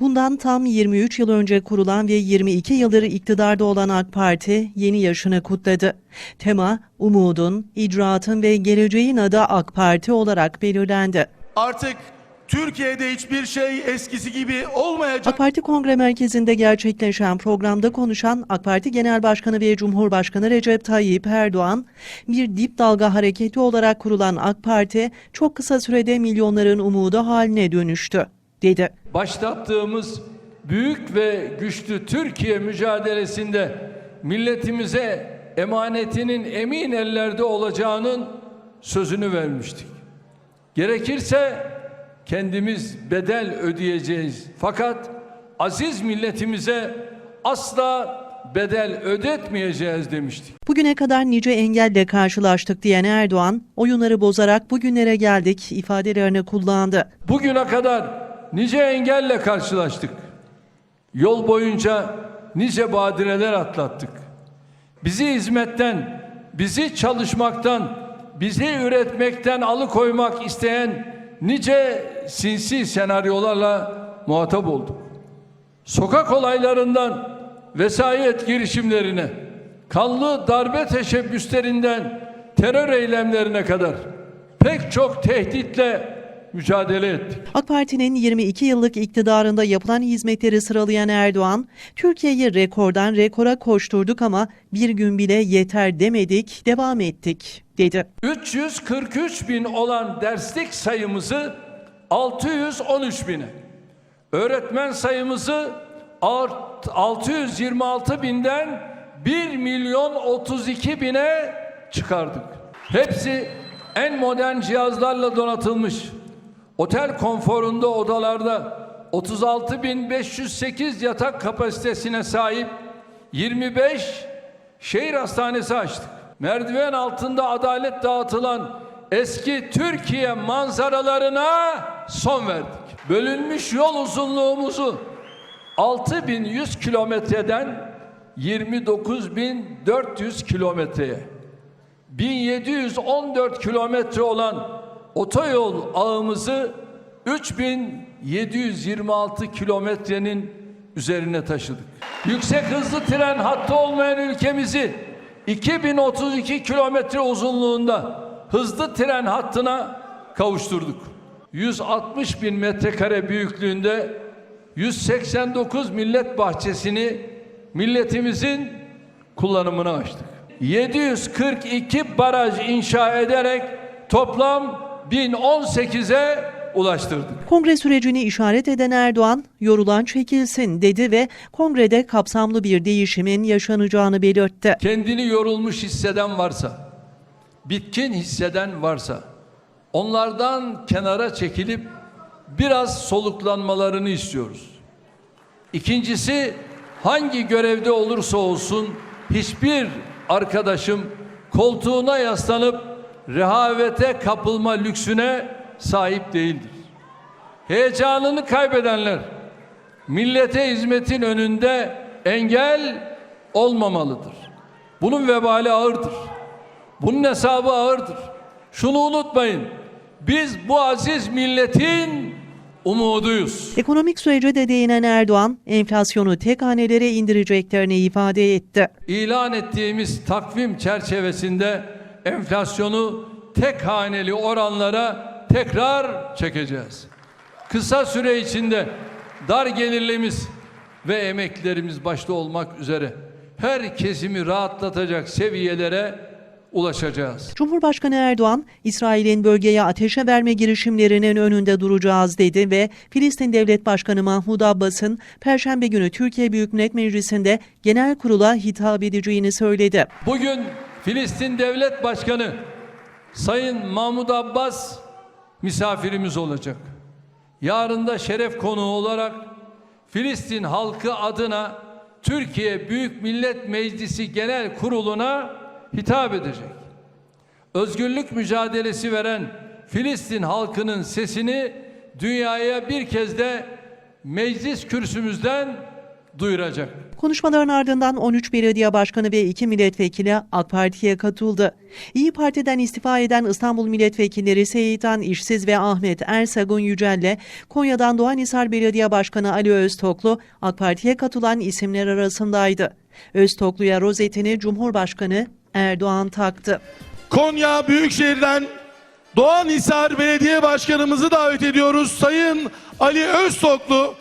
Bundan tam 23 yıl önce kurulan ve 22 yıldır iktidarda olan AK Parti yeni yaşını kutladı. Tema, umudun, icraatın ve geleceğin adı AK Parti olarak belirlendi. Artık Türkiye'de hiçbir şey eskisi gibi olmayacak. AK Parti Kongre Merkezi'nde gerçekleşen programda konuşan AK Parti Genel Başkanı ve Cumhurbaşkanı Recep Tayyip Erdoğan, bir dip dalga hareketi olarak kurulan AK Parti çok kısa sürede milyonların umudu haline dönüştü, dedi. başlattığımız büyük ve güçlü Türkiye mücadelesinde milletimize emanetinin emin ellerde olacağının sözünü vermiştik. Gerekirse kendimiz bedel ödeyeceğiz. Fakat aziz milletimize asla bedel ödetmeyeceğiz demiştik. Bugüne kadar nice engelle karşılaştık diyen Erdoğan, oyunları bozarak bugünlere geldik ifadelerini kullandı. Bugüne kadar nice engelle karşılaştık. Yol boyunca nice badireler atlattık. Bizi hizmetten, bizi çalışmaktan, bizi üretmekten alıkoymak isteyen nice sinsi senaryolarla muhatap olduk. Sokak olaylarından vesayet girişimlerine, kanlı darbe teşebbüslerinden terör eylemlerine kadar pek çok tehditle mücadele ettik. AK Parti'nin 22 yıllık iktidarında yapılan hizmetleri sıralayan Erdoğan, Türkiye'yi rekordan rekora koşturduk ama bir gün bile yeter demedik, devam ettik, dedi. 343 bin olan derslik sayımızı 613 bine, öğretmen sayımızı art- 626 binden 1 milyon 32 bine çıkardık. Hepsi en modern cihazlarla donatılmış. Otel konforunda odalarda 36.508 yatak kapasitesine sahip 25 şehir hastanesi açtık. Merdiven altında adalet dağıtılan eski Türkiye manzaralarına son verdik. Bölünmüş yol uzunluğumuzu 6100 kilometreden 29400 kilometreye 1714 kilometre olan otoyol ağımızı 3726 kilometrenin üzerine taşıdık. Yüksek hızlı tren hattı olmayan ülkemizi 2032 kilometre uzunluğunda hızlı tren hattına kavuşturduk. 160 bin metrekare büyüklüğünde 189 millet bahçesini milletimizin kullanımına açtık. 742 baraj inşa ederek toplam 1018'e ulaştırdık. Kongre sürecini işaret eden Erdoğan, yorulan çekilsin dedi ve kongrede kapsamlı bir değişimin yaşanacağını belirtti. Kendini yorulmuş hisseden varsa, bitkin hisseden varsa onlardan kenara çekilip biraz soluklanmalarını istiyoruz. İkincisi hangi görevde olursa olsun hiçbir arkadaşım koltuğuna yaslanıp rehavete kapılma lüksüne sahip değildir. Heyecanını kaybedenler millete hizmetin önünde engel olmamalıdır. Bunun vebali ağırdır. Bunun hesabı ağırdır. Şunu unutmayın. Biz bu aziz milletin umuduyuz. Ekonomik sürece de değinen Erdoğan, enflasyonu tek hanelere indireceklerini ifade etti. İlan ettiğimiz takvim çerçevesinde enflasyonu tek haneli oranlara tekrar çekeceğiz. Kısa süre içinde dar gelirlimiz ve emeklilerimiz başta olmak üzere her kesimi rahatlatacak seviyelere ulaşacağız. Cumhurbaşkanı Erdoğan, İsrail'in bölgeye ateşe verme girişimlerinin önünde duracağız dedi ve Filistin Devlet Başkanı Mahmud Abbas'ın Perşembe günü Türkiye Büyük Millet Meclisi'nde genel kurula hitap edeceğini söyledi. Bugün Filistin Devlet Başkanı Sayın Mahmud Abbas misafirimiz olacak. Yarın da şeref konuğu olarak Filistin halkı adına Türkiye Büyük Millet Meclisi Genel Kurulu'na hitap edecek. Özgürlük mücadelesi veren Filistin halkının sesini dünyaya bir kez de meclis kürsümüzden duyuracak. Konuşmaların ardından 13 belediye başkanı ve 2 milletvekili AK Parti'ye katıldı. İyi Parti'den istifa eden İstanbul milletvekilleri Seyitan İşsiz ve Ahmet Ersagun Yücel'le Konya'dan Doğanhisar Belediye Başkanı Ali Öztoklu AK Parti'ye katılan isimler arasındaydı. Öztoklu'ya rozetini Cumhurbaşkanı Erdoğan taktı. Konya Büyükşehir'den Doğanhisar Belediye Başkanımızı davet ediyoruz. Sayın Ali Öztoklu